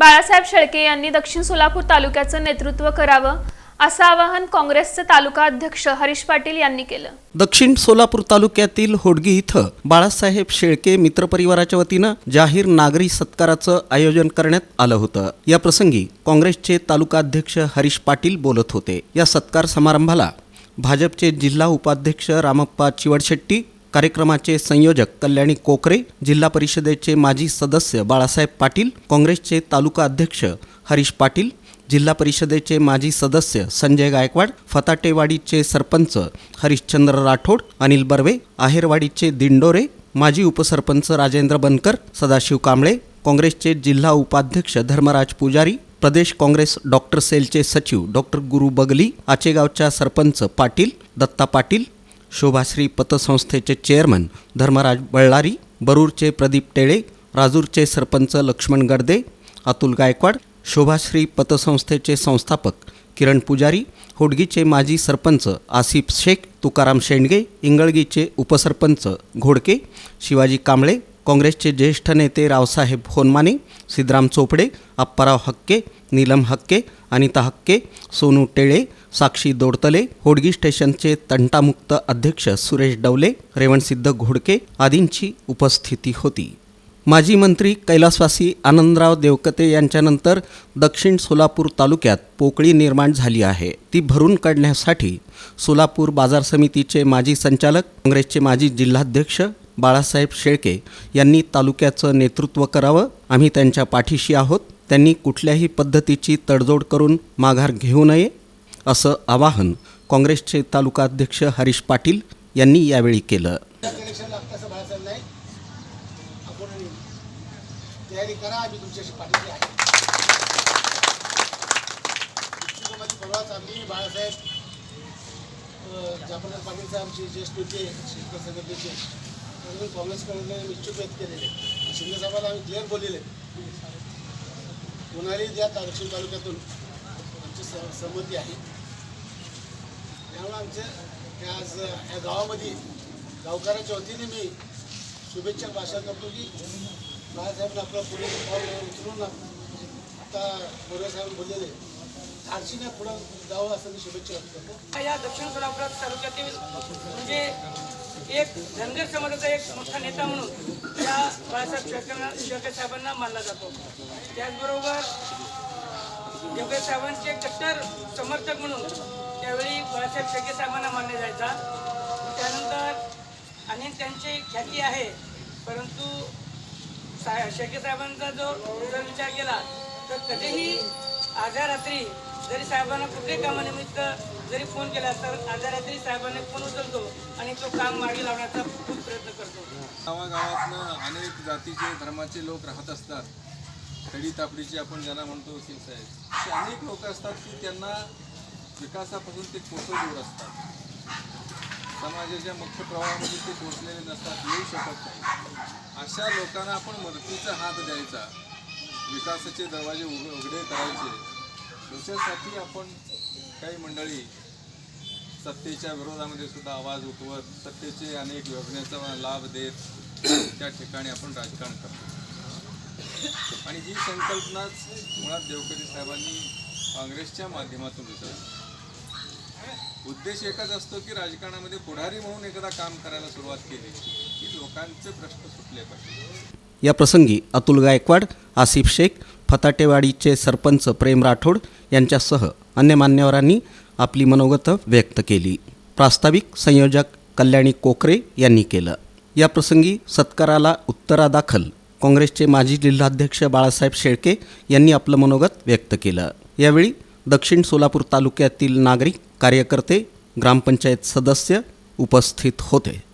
बाळासाहेब शेळके यांनी दक्षिण सोलापूर तालुक्याचं नेतृत्व करावं असं आवाहन काँग्रेसचे तालुका अध्यक्ष हरीश पाटील यांनी केलं. दक्षिण सोलापूर तालुक्यातील होडगी इथं बाळासाहेब शेळके मित्रपरिवाराच्या वतीनं जाहीर नागरी सत्काराचं आयोजन करण्यात आलं होतं. या प्रसंगी काँग्रेसचे तालुका अध्यक्ष हरीश पाटील बोलत होते. या सत्कार समारंभाला भाजपचे जिल्हा उपाध्यक्ष रामप्पा चिवडशेट्टी कार्यक्रमाचे संयोजक कल्याणी कोकरे जिल्हा परिषदेचे माजी सदस्य बाळासाहेब पाटील काँग्रेसचे तालुका अध्यक्ष हरीश पाटील जिल्हा परिषदेचे माजी सदस्य संजय गायकवाड फताटेवाडीचे सरपंच हरिश्चंद्र राठोड अनिल बर्वे आहेरवाडीचे दिंडोरे माजी उपसरपंच राजेंद्र बनकर सदाशिव कांबळे काँग्रेसचे जिल्हा उपाध्यक्ष धर्मराज पुजारी प्रदेश काँग्रेस डॉक्टर सेलचे सचिव डॉक्टर गुरु बगली आचेगावच्या सरपंच पाटील दत्ता पाटील शोभाश्री पतसंस्थेचे चेअरमन धर्मराज बळ्ळारी बरूरचे प्रदीप टेळे राजूरचे सरपंच लक्ष्मण गर्दे अतुल गायकवाड शोभाश्री पतसंस्थेचे संस्थापक किरण पुजारी होडगीचे माजी सरपंच आसिफ शेख तुकाराम शेंडगे इंगळगीचे उपसरपंच घोडके शिवाजी कांबळे काँग्रेसचे ज्येष्ठ नेते रावसाहेब होनमाने सिद्धराम चोपडे अप्पाराव हक्के नीलम हक्के अनिता हक्के सोनू टेळे साक्षी दोडतले होडगी स्टेशनचे तंटामुक्त अध्यक्ष सुरेश डवले रेवणसिद्ध घोडके आदींची उपस्थिती होती. माजी मंत्री कैलासवासी आनंदराव देवकते यांच्यानंतर दक्षिण सोलापूर तालुक्यात पोकळी निर्माण झाली आहे. ती भरून काढण्यासाठी सोलापूर बाजार समितीचे माजी संचालक काँग्रेसचे माजी जिल्हाध्यक्ष बाळासाहेब शेळके यांनी तालुक्याचं नेतृत्व करावं. आम्ही त्यांच्या पाठीशी आहोत. त्यांनी कुठल्याही पद्धतीची तडजोड करून माघार घेऊ नये असं आवाहन काँग्रेसचे तालुका अध्यक्ष हरीश पाटील यांनी यावेळी केलं. बाळासाहेब नाही आपण तयारी करा आम्ही तुमच्याशी पाठीशी आहे. कुटुंबाची परवा चालली बाळासाहेब जाफरनाथ पाटील साहेबचे ज्येष्ठ होते शिल्प संघटनेचे काँग्रेस काँग्रेसकडे इच्छुक व्यक्त केलेले. शिंदे साहेबाला आम्ही क्लिअर बोललेले. कोणालाही द्या दक्षिण तालुक्यातून आमची स सहमती आहे त्यामुळे आमच्या या आज या गावामध्ये गावकऱ्याच्या वतीने मी शुभेच्छा भाषण करतो की बाळासाहेबांना आपलं पुढे पाऊल उचलून आता साहेब बोललेले. धाडशीने पुढं जावं असं मी शुभेच्छा व्यक्त करतो. या दक्षिण सोलापूर तालुक्यातील म्हणजे एक धनगर समाजाचा एक मोठा नेता म्हणून या बाळासाहेब शेळकेंना शेळके साहेबांना मानला जातो. त्याचबरोबर शेळके साहेबांचे कट्टर समर्थक म्हणून त्यावेळी बाळासाहेब शेळके साहेबांना मानले जायचा. त्यानंतर आणि त्यांची ख्याती आहे परंतु सा शेळके साहेबांचा जो विचार केला तर कधीही आजच्या रात्री जरी साहेबांना कुठल्याही कामानिमित्त जरी फोन केला तर अर्ध्या रात्री साहेबांनी फोन उचलतो आणि तो काम मागे लावण्याचा खूप प्रयत्न करतो. गावागावातनं अनेक जातीचे धर्माचे लोक राहत असतात. खडी तापडीचे आपण ज्यांना म्हणतो वकील साहेब. असे अनेक लोक असतात की त्यांना विकासापासून ते कोसळ दूर असतात. समाजाच्या मुख्य प्रवाहामध्ये ते पोचलेले नसतात येऊ शकत नाही. अशा लोकांना आपण मदतीचा हात द्यायचा. विकासाचे दरवाजे उघडे करायचे. दुसऱ्यासाठी आपण काही मंडळी सत्तेच्या विरोधामध्ये सुद्धा आवाज उठवत सत्तेचे अनेक योजनेचा लाभ देत त्या ठिकाणी आपण राजकारण करतो. आणि ही संकल्पनाच मुळात देवकरी साहेबांनी काँग्रेसच्या माध्यमातून उचलली उद्देश एकच असतो की राजकारणामध्ये पुढारी म्हणून एकदा काम करायला सुरुवात केली की लोकांचे प्रश्न सुटले पाहिजे. या प्रसंगी अतुल गायकवाड आसिफ शेख फताटेवाडीचे सरपंच प्रेम राठोड यांच्यासह अन्य मान्यवरांनी आपली मनोगतं व्यक्त केली. प्रास्ताविक संयोजक कल्याणी कोकरे यांनी केलं. या प्रसंगी सत्काराला उत्तरादाखल काँग्रेसचे माजी जिल्हाध्यक्ष बाळासाहेब शेळके यांनी आपलं मनोगत व्यक्त केलं. यावेळी दक्षिण सोलापूर तालुक्यातील नागरिक कार्यकर्ते ग्रामपंचायत सदस्य उपस्थित होते.